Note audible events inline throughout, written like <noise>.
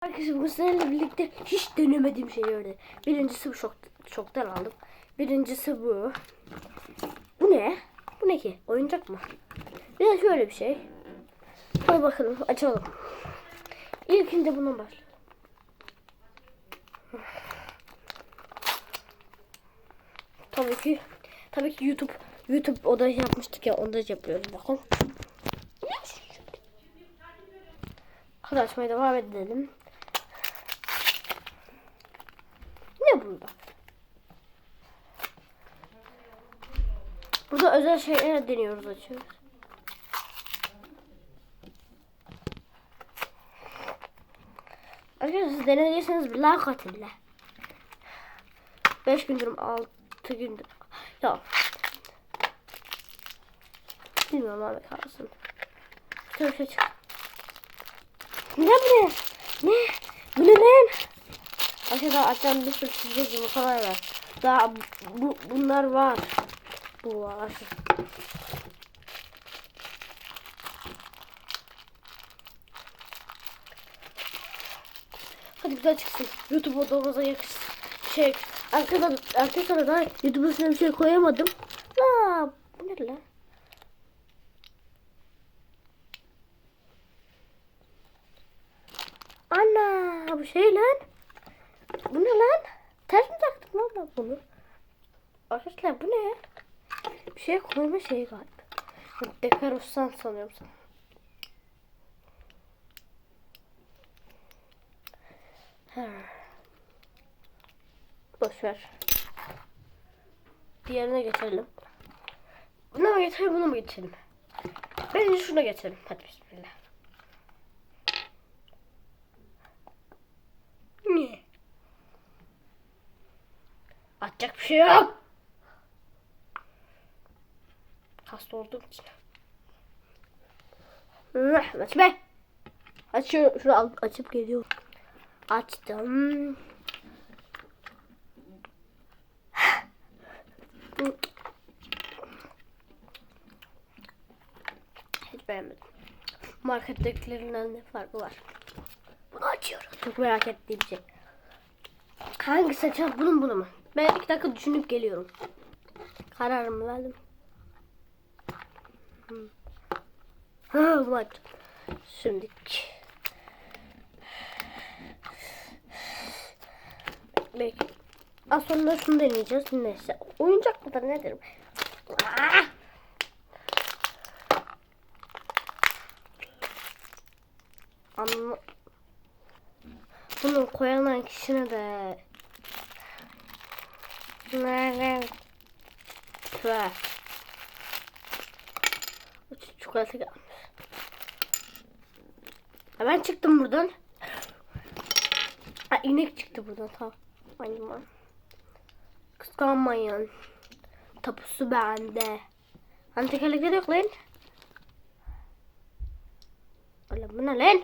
Arkadaşlar bu seninle birlikte hiç denemediğim şeylerdi. Birincisi bu şok, şoktan aldım. Birincisi bu. Bu ne? Bu ne ki? Oyuncak mı? Bir de şöyle bir şey. Hadi bakalım açalım. İlkinde bundan başlayalım. Tabii ki tabii ki YouTube YouTube oda yapmıştık ya onda yapıyoruz bakın. Hadi açmaya devam edelim. Ne bunda? Özel şeyler deniyoruz açıyoruz. Arkadaşlar siz denediyseniz bir like atın la. 5 gündür 6 gündür. Ya. Bilmiyorum abi kalsın. Şöyle şey çık. Ne bu ne? Ne? Bu ne lan? Aşağıda açan bir sürü çizgi yumurtalar var. Daha bu, bunlar var. Bu var. Hadi güzel çıksın. YouTube odamıza yakışsın. Şey, arkada, arkadaşlar da YouTube'a size bir şey koyamadım. Aa, bu ne lan? Ana bu şey lan. Bu ne lan? Ters mi taktık lan ben bunu? Arkadaşlar bu ne? Bir şey koyma şeyi galiba. Dekarossan sanıyorum sen. Ha. Boş ver. Diğerine geçelim. Buna mı geçelim, buna mı geçelim? Bence şuna geçelim. Hadi bismillah. Niye? Atacak bir şey yok. Hasta için. Hıh, Aç be. Aç şunu, şunu açıp geliyorum. Açtım. Hiç beğenmedim. Markettekilerinden ne farkı var? Bunu açıyorum. Çok merak ettiğim şey. Hangi seçer? Bunun bunu mu? Ben iki dakika düşünüp geliyorum. Kararımı verdim. Açtım. Şimdi Belki. Az sonra şunu deneyeceğiz. Neyse. Oyuncak mıdır nedir? Ah! Anla... Bunu koyan kişine de Nerede? Tüh. Çikolata gelmiş. Hemen çıktım buradan. Ha, inek çıktı buradan. Tamam. Aynen. Kıskanmayın. Tapusu bende. Hani tekerlekleri yok lan. Oğlum bu ne lan?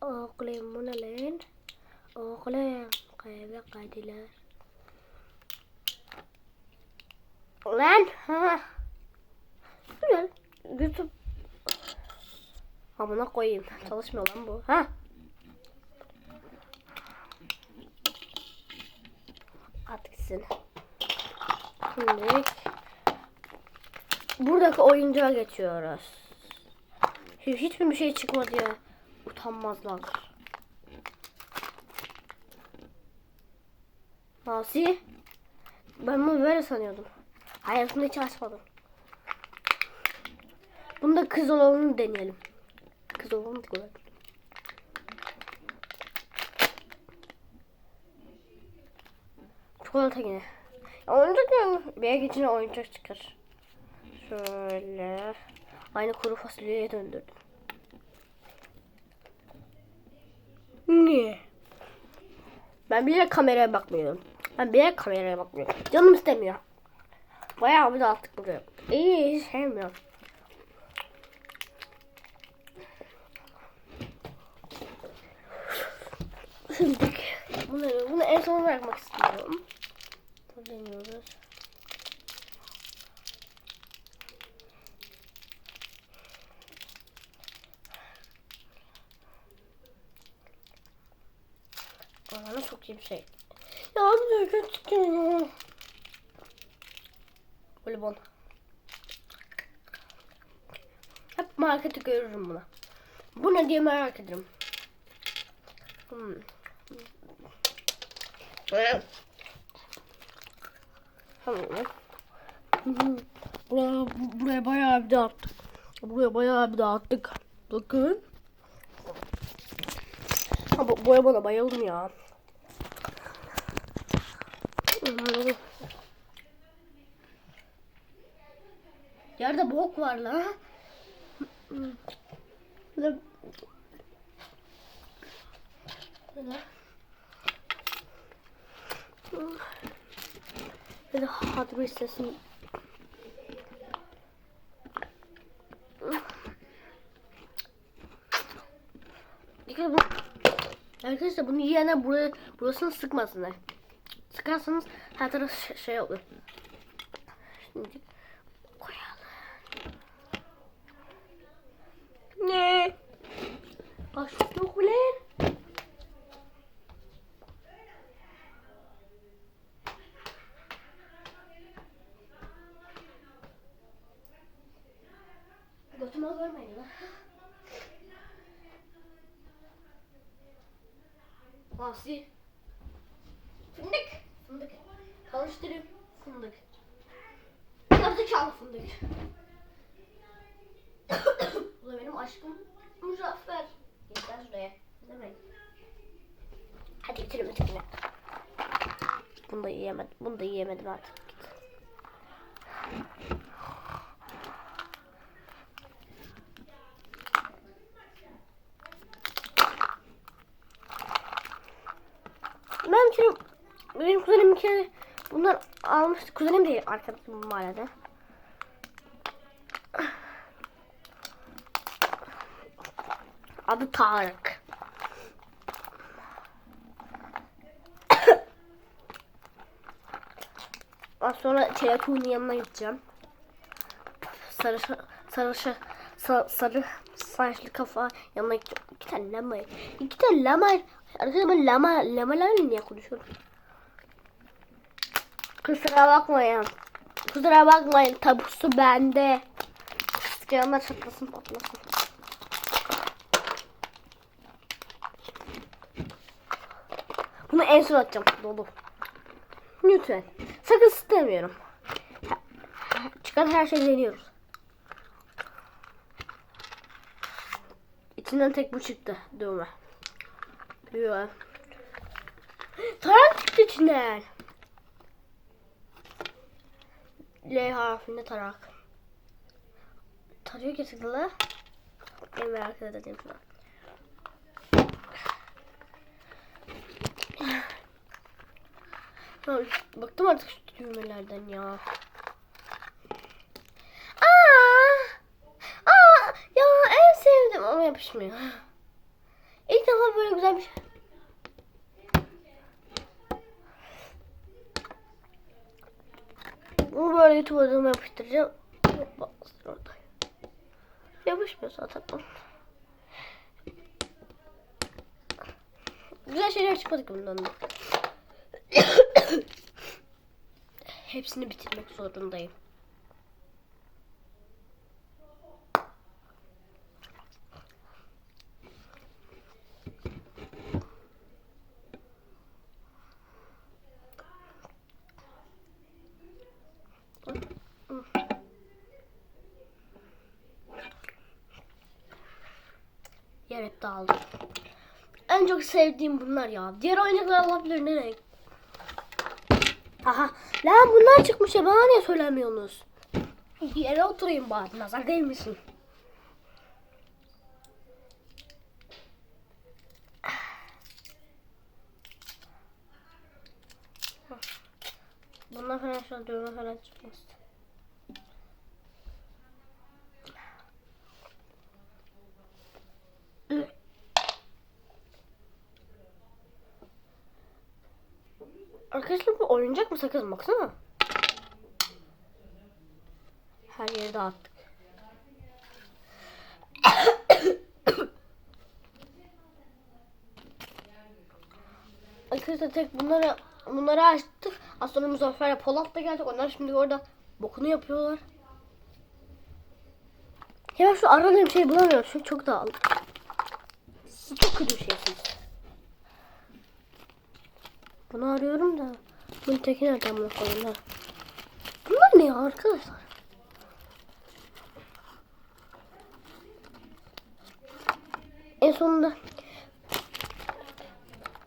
<coughs> Oğlum bu ne lan? Oğlum kaybe kaydılar. Lan. Güzel. YouTube. Amına koyayım. Çalışmıyor lan bu. Ha. At gitsin. Şimdi buradaki oyuncağa geçiyoruz. Hiç, hiçbir şey çıkmadı ya. Utanmazlar. Nasıl? Ben bunu böyle sanıyordum. Hayatımda hiç açmadım. Bunda kız olanını deneyelim. Kız olanı da. Çikolata yine. Ya oyuncak ya. Belki içine oyuncak çıkar. Şöyle. Aynı kuru fasulyeye döndürdüm. Niye? Ben bile kameraya bakmıyorum. Ben bile kameraya bakmıyorum. Canım istemiyor. Bayağı bir de attık buraya. İyi sevmiyorum. Şimdi bunları bunu en son bırakmak istiyorum. Deniyoruz. Ananı sokayım şey. Ya bu da kötü. Volleyball. Hep markete görürüm bunu. Bu ne diye merak ederim. Hmm. Buraya, buraya bayağı bir dağıttık. Buraya bayağı bir dağıttık. Bakın. Bu boya bana bayıldım ya. Hmm. Yerde bok var lan. Böyle- Böyle. Sesini Dikkat bu. Arkadaşlar bunu yiyene buraya, burasını sıkmasınlar. Sıkarsanız her taraf şey olur. Şimdi koyalım. Ne? Aşk yok lan. Götüme görmeyin lan. Asi. Fındık. Fındık. Karıştırayım. Fındık. Gerizekalı fındık. <coughs> Bu da benim aşkım. Muzaffer. Lan şuraya. Demek? Hadi bitirin bitirin. Bunu da yiyemedim. Bunu da yiyemedim artık. Git. Ben bir kere, benim kuzenim bir kere bunlar almıştı. Kuzenim değil arkadaşım mahallede. Adı Tarık. <coughs> Az sonra Çelatuğ'un yanına gideceğim. Sarı sarı sarı, sarı saçlı kafa yanına gideceğim. İki tane lama. İki tane lama. Arkadaşlar ben lama, lamalarla niye konuşuyorum? Kusura bakmayın. Kusura bakmayın. Tabusu bende. Canlar çatlasın patlasın. Bunu en son atacağım dolu. Lütfen. Sakın istemiyorum. Çıkan her şeyi deniyoruz. İçinden tek bu çıktı. Dövme. Yok. Tarak çıktı içinden. L harfinde tarak. Tarıyor kesinlikle. En merak edeceğim. Ya, Bıktım artık şu düğmelerden ya. Aa! Aa! Ya en sevdim ama yapışmıyor. İlk defa böyle güzel bir şey. Bunu böyle YouTube adımı yapıştıracağım. Yapışmıyor zaten. Güzel şeyler çıkmadı bundan da. Hepsini bitirmek zorundayım. Hep dağıldı. En çok sevdiğim bunlar ya. Diğer oyuncaklar olabilir nereye? Aha. Lan bunlar çıkmış ya bana niye söylemiyorsunuz? Yere oturayım bari. Nazar değil misin? Bunlar falan an dövme falan çıkmaz. Arkadaşlar mı sakız? Baksana. Her yeri dağıttık. <coughs> Arkadaşlar tek bunları bunları açtık. Az sonra Muzaffer'le Polat da geldik. Onlar şimdi orada bokunu yapıyorlar. Hemen şu aradığım şeyi bulamıyorum. Çünkü çok dağıldı. Siz çok kötü bir şeysiniz. Bunu arıyorum da. Bunun teki nereden bunu koyayım ha? Bunlar ne ya arkadaşlar? En sonunda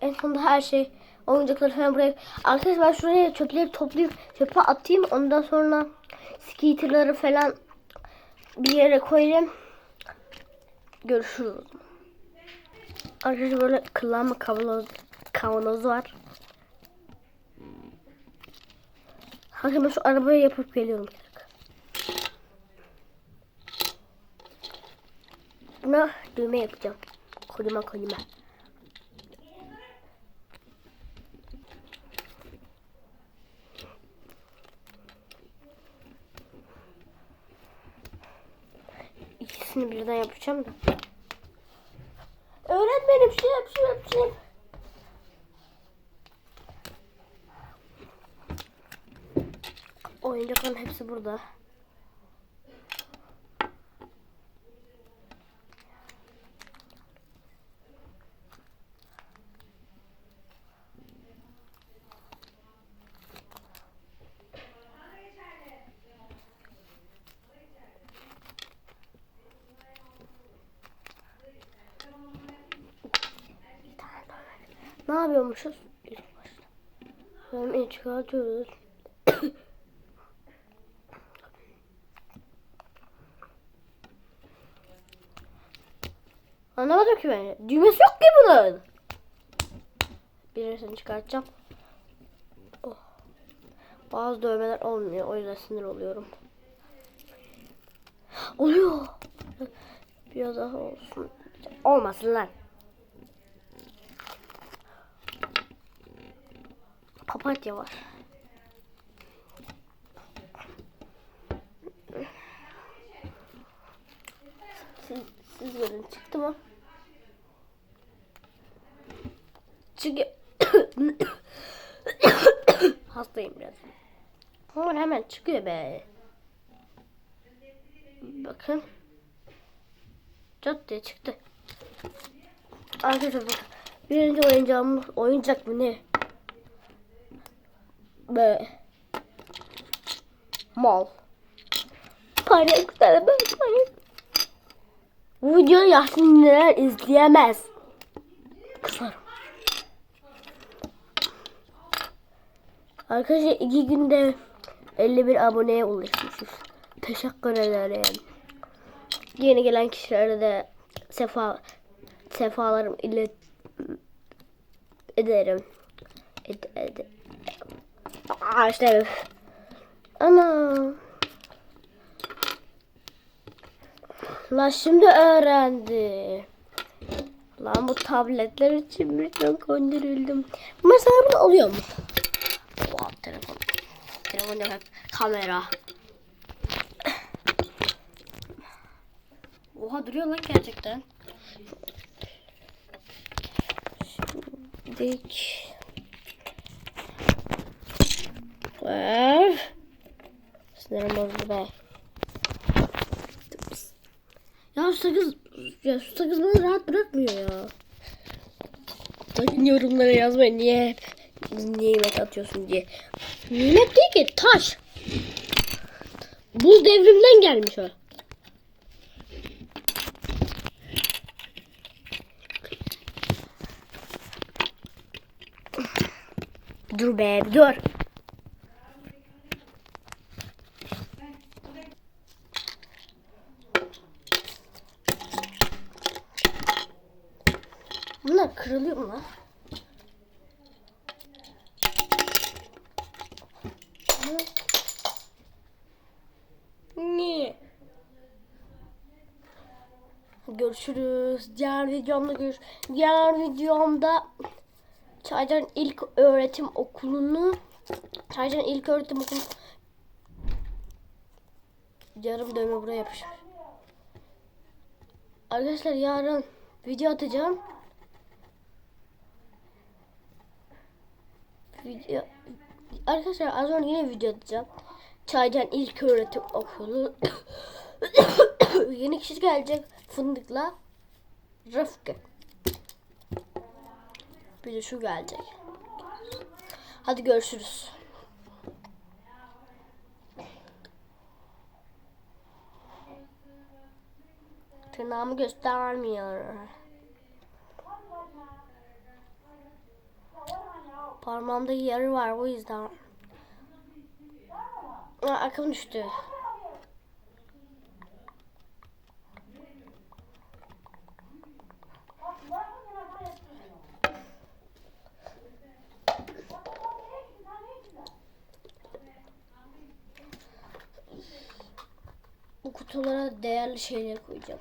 en sonunda her şey oyuncakları falan buraya arkadaşlar ben şuraya çöpleri toplayıp çöpe atayım ondan sonra skaterları falan bir yere koyayım görüşürüz arkadaşlar böyle kıllanma kavanoz kavanoz var Hakan ben şu arabayı yapıp geliyorum Buna düğme yapacağım. Kocaman kocaman. İkisini birden yapacağım da. Öğretmenim şey yap şey yap şey yap. Oyuncakların hepsi burada. Ne yapıyormuşuz? Hemen çıkartıyoruz. Anlamadım ki ben. Düğmesi yok ki bunun. Birisini çıkartacağım. Oh. Bazı dövmeler olmuyor. O yüzden sinir oluyorum. Oluyor. Biraz daha olsun. Olmasın lan. Papatya var. Siz, siz görün çıktı mı? Çünkü <coughs> hastayım biraz. Ama hemen çıkıyor be. Bakın. Çat diye çıktı. Arkadaşlar bakın. Birinci oyuncağımız oyuncak mı ne? Be. Mal. Para para. Bu videoyu yaşlı izleyemez. Kısarım. Arkadaşlar iki günde 51 aboneye ulaşmışız. Teşekkür ederim. Yeni gelen kişilere de sefa sefalarım ilet ederim. Ed, ed, işte. Ana. La şimdi öğrendi. Lan bu tabletler için birden gönderildim. Mesela bunu alıyor mu? Telefon. Telefon yok. Kamera. Oha duruyor lan gerçekten. Dik. Ver. Sinirim bozuldu be. Ya sakız, ya şu sakız beni rahat bırakmıyor ya. Sakın yorumlara yazmayın niye hep yemek atıyorsun diye. Nimet değil ki taş. Buz devrimden gelmiş o. Dur be dur. Bunlar kırılıyor mu lan? Niye? Görüşürüz. Diğer videomda görüş. Diğer videomda Çaycan ilk öğretim okulunu Çaycan ilk öğretim okulu Yarım dövme buraya yapışmış. Arkadaşlar yarın video atacağım. video arkadaşlar az önce yine video atacağım. Çaycan ilk öğretim okulu. <coughs> <coughs> Yeni kişi gelecek fındıkla Rıfkı. Bir de şu gelecek. Hadi görüşürüz. Tırnağımı göstermiyor. Parmağımda yarı var o yüzden. Aa, akım düştü. Bu değerli şeyler koyacağım.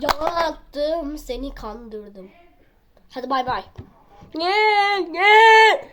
Yalan attım, seni kandırdım. Hadi bay bay. Ne ne?